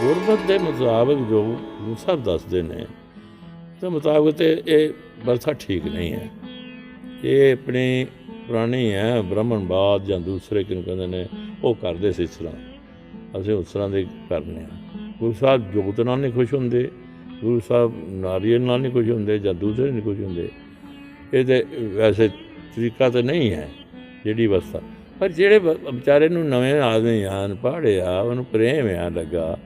ਗੁਰਮਤ ਦੇ ਮੁਤਾਬਕ ਜੋ ਗੁਰੂ ਸਾਹਿਬ ਦੱਸਦੇ ਨੇ ਤੇ ਮੁਤਾਬਕ ਤੇ ਇਹ ਵਰਥਾ ਠੀਕ ਨਹੀਂ ਹੈ। ਇਹ ਆਪਣੀ ਪੁਰਾਣੀ ਹੈ ਬ੍ਰਾਹਮਣਵਾਦ ਜਾਂ ਦੂਸਰੇ ਕਿਨੂੰ ਕਹਿੰਦੇ ਨੇ, ਉਹ ਕਰਦੇ ਸੀ ਇਸ ਤਰ੍ਹਾਂ। ਅਸੀਂ ਉਸ ਤਰ੍ਹਾਂ ਦੇ ਕਰਨੇ ਆ। ਗੁਰੂ ਸਾਹਿਬ ਜੋਤ ਨਾਲ ਨਹੀਂ ਖੁਸ਼ ਹੁੰਦੇ, ਗੁਰੂ ਸਾਹਿਬ ਨਾਰੀਅਲ ਨਾਲ ਨਹੀਂ ਖੁਸ਼ ਹੁੰਦੇ ਜਾਂ ਦੂਸਰੇ ਨਹੀਂ ਖੁਸ਼ ਹੁੰਦੇ। ਇਹ ਤੇ ਵੈਸੇ ਤਰੀਕਾ ਤਾਂ ਨਹੀਂ ਹੈ, ਜਿਹੜੀ ਅਵਸਥਾ ਪਰ ਜਿਹੜੇ ਵਿਚਾਰੇ ਨੂੰ ਨਵੇਂ ਆਦਮੀ ਆਨ ਪੜ੍ਹੇ ਆ, ਉਹਨੂੰ ਪ੍ਰੇਮ ਆ ਲੱਗਾ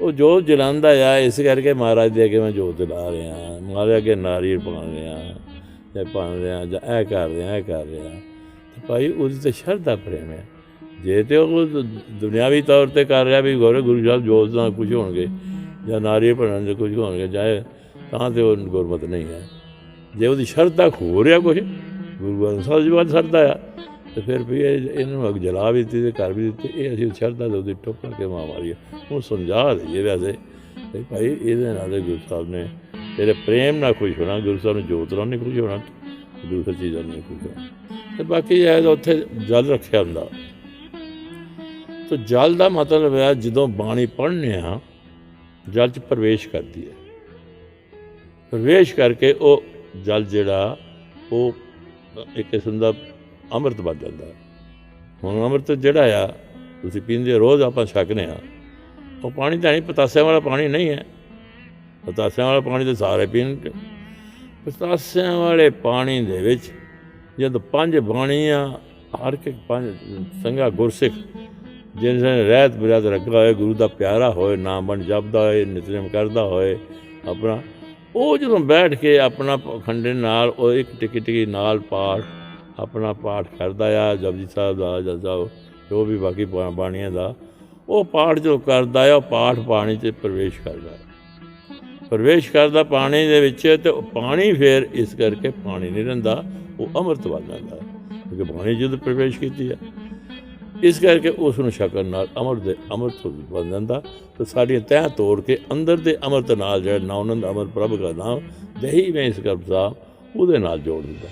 ਉਹ ਜੋਤ ਜਲਾਉਂਦਾ ਆ, ਇਸ ਕਰਕੇ ਮਹਾਰਾਜ ਦੇ ਅੱਗੇ ਮੈਂ ਜੋਤ ਜਲਾ ਰਿਹਾ। ਮਹਾਰਾਜ ਅੱਗੇ ਨਾਰੀਅਲ ਪਾਉਣ ਰਿਹਾ ਜਾਂ ਪਾਉਣ ਰਿਹਾ ਜਾਂ ਇਹ ਕਰ ਰਿਹਾ, ਇਹ ਕਰ ਰਿਹਾ। ਤੇ ਭਾਈ ਉਹਦੀ ਤੇ ਸ਼ਰਧਾ ਪ੍ਰੇਮ ਹੈ। ਜੇ ਤੇ ਉਹ ਦੁਨਿਆਵੀ ਤੌਰ ਤੇ ਕਰ ਰਿਹਾ ਵੀ ਗੋਰੇ ਗੁਰੂ ਸਾਹਿਬ ਜੋਤ ਨਾਲ ਕੁਝ ਹੋਣਗੇ ਜਾਂ ਨਾਰੀਅਲ ਬਣਨ ਦੇ ਕੁਝ ਹੋਣਗੇ ਜਾਏ ਤਾਂ ਤੇ ਉਹ ਗੁਰਮਤ ਨਹੀਂ ਹੈ। ਜੇ ਉਹਦੀ ਸ਼ਰਧਾ ਖੋ ਰਿਹਾ ਕੁਝ ਗੁਰੂ ਗ੍ਰੰਥ ਸਾਹਿਬ ਜੀ ਵੱਲ ਸ਼ਰਧਾ ਆ। ਤੇ ਫਿਰ ਵੀ ਇਹ ਇਹਨੂੰ ਜਲਾ ਵੀ ਦਿੱਤੀ ਤੇ ਕਰ ਵੀ ਦਿੱਤੇ। ਇਹ ਅਸੀਂ ਸ਼ਰਧਾ ਦੇ ਉਹਦੀ ਟੋਕਾ ਕੇ ਮਾਰ ਮਾਰੀ ਉਹ ਸਮਝਾ ਦਈਏ ਵੈਸੇ। ਵੀ ਭਾਈ ਇਹਦੇ ਨਾਲ ਗੁਰੂ ਸਾਹਿਬ ਨੇ ਤੇਰੇ ਪ੍ਰੇਮ ਨਾਲ ਖੁਸ਼ ਹੋਣਾ, ਗੁਰੂ ਸਾਹਿਬ ਨੇ ਜੋਤ ਨਾਲ ਨਹੀਂ ਖੁਸ਼ ਹੋਣਾ, ਦੂਸਰੀ ਚੀਜ਼ਾਂ ਨਹੀਂ ਖੁਸ਼ ਹੋਣਾ। ਤੇ ਬਾਕੀ ਇਹ ਉੱਥੇ ਜਲ ਰੱਖਿਆ ਹੁੰਦਾ। ਤੋ ਜਲ ਦਾ ਮਤਲਬ ਹੈ ਜਦੋਂ ਬਾਣੀ ਪੜ੍ਹਨੇ ਆ, ਜਲ ਚ ਪ੍ਰਵੇਸ਼ ਕਰਦੀ ਹੈ। ਪ੍ਰਵੇਸ਼ ਕਰਕੇ ਉਹ ਜਲ ਜਿਹੜਾ, ਉਹ ਇੱਕ ਕਿਸਮ ਦਾ ਅੰਮ੍ਰਿਤ ਬਣ ਜਾਂਦਾ ਹੁਣ ਅੰਮ੍ਰਿਤ ਜਿਹੜਾ ਆ, ਤੁਸੀਂ ਪੀਂਦੇ ਰੋਜ਼ ਆਪਾਂ ਛਕਨੇ ਆ ਉਹ ਪਾਣੀ ਤਾਂ ਨਹੀਂ ਪਤਾਸਿਆਂ ਵਾਲਾ ਪਾਣੀ ਨਹੀਂ ਹੈ। ਪਤਾਸਿਆਂ ਵਾਲਾ ਪਾਣੀ ਤਾਂ ਸਾਰੇ ਪੀਣਗੇ ਪਤਾਸਿਆਂ ਵਾਲੇ ਪਾਣੀ ਦੇ ਵਿੱਚ ਜਦ ਪੰਜ ਬਾਣੀਆਂ, ਹਰ ਇੱਕ ਪੰਜ ਸੰਗਾ ਗੁਰਸਿੱਖ ਜਿਨ੍ਹਾਂ ਨੇ ਰਹਿਤ ਬਿਰਾਦ ਰੱਖਾ ਹੋਏ, ਗੁਰੂ ਦਾ ਪਿਆਰਾ ਹੋਏ, ਨਾਮ ਬਣ ਜਪਦਾ ਹੋਏ, ਨਿਤਨੇਮ ਕਰਦਾ ਹੋਏ, ਆਪਣਾ, ਉਹ ਜਦੋਂ ਬੈਠ ਕੇ ਆਪਣਾ ਖੰਡੇ ਨਾਲ, ਉਹ ਇੱਕ ਟਿਕੀ ਟਿਕੀ ਨਾਲ ਪਾਠ ਆਪਣਾ ਪਾਠ ਕਰਦਾ ਆ, ਜਪਜੀ ਸਾਹਿਬ ਦਾ, ਜਾਂ ਜੋ ਜੋ ਵੀ ਬਾਕੀ ਬਾਣੀਆਂ ਦਾ, ਉਹ ਪਾਠ ਜੋ ਕਰਦਾ ਆ, ਉਹ ਪਾਠ ਪਾਣੀ 'ਚ ਪ੍ਰਵੇਸ਼ ਕਰਦਾ ਪ੍ਰਵੇਸ਼ ਕਰਦਾ ਪਾਣੀ ਦੇ ਵਿੱਚ ਤੇ ਉਹ ਪਾਣੀ ਫਿਰ ਇਸ ਕਰਕੇ ਪਾਣੀ ਨਹੀਂ ਰਹਿੰਦਾ, ਉਹ ਅੰਮ੍ਰਿਤ ਬਣ ਜਾਂਦਾ ਕਿਉਂਕਿ ਪਾਣੀ ਜਦੋਂ ਪ੍ਰਵੇਸ਼ ਕੀਤੀ ਹੈ ਇਸ ਕਰਕੇ ਉਸ ਨੂੰ ਛਕਣ ਨਾਲ ਅਮਰ ਦੇ ਅੰਮ੍ਰਿਤ ਬਣ ਜਾਂਦਾ ਤੇ ਸਾਡੀਆਂ ਤਹਿ ਤੋੜ ਕੇ ਅੰਦਰ ਦੇ ਅੰਮ੍ਰਿਤ ਨਾਲ ਜਿਹੜਾ ਨਾਨੰਦ ਅਮਰ ਪ੍ਰਭ ਦਾ ਨਾਮ, ਦਹੀ ਮੈਂ ਇਸ ਕਬਜ਼ਾ ਉਹਦੇ ਨਾਲ ਜੋੜ ਦਿੰਦਾ।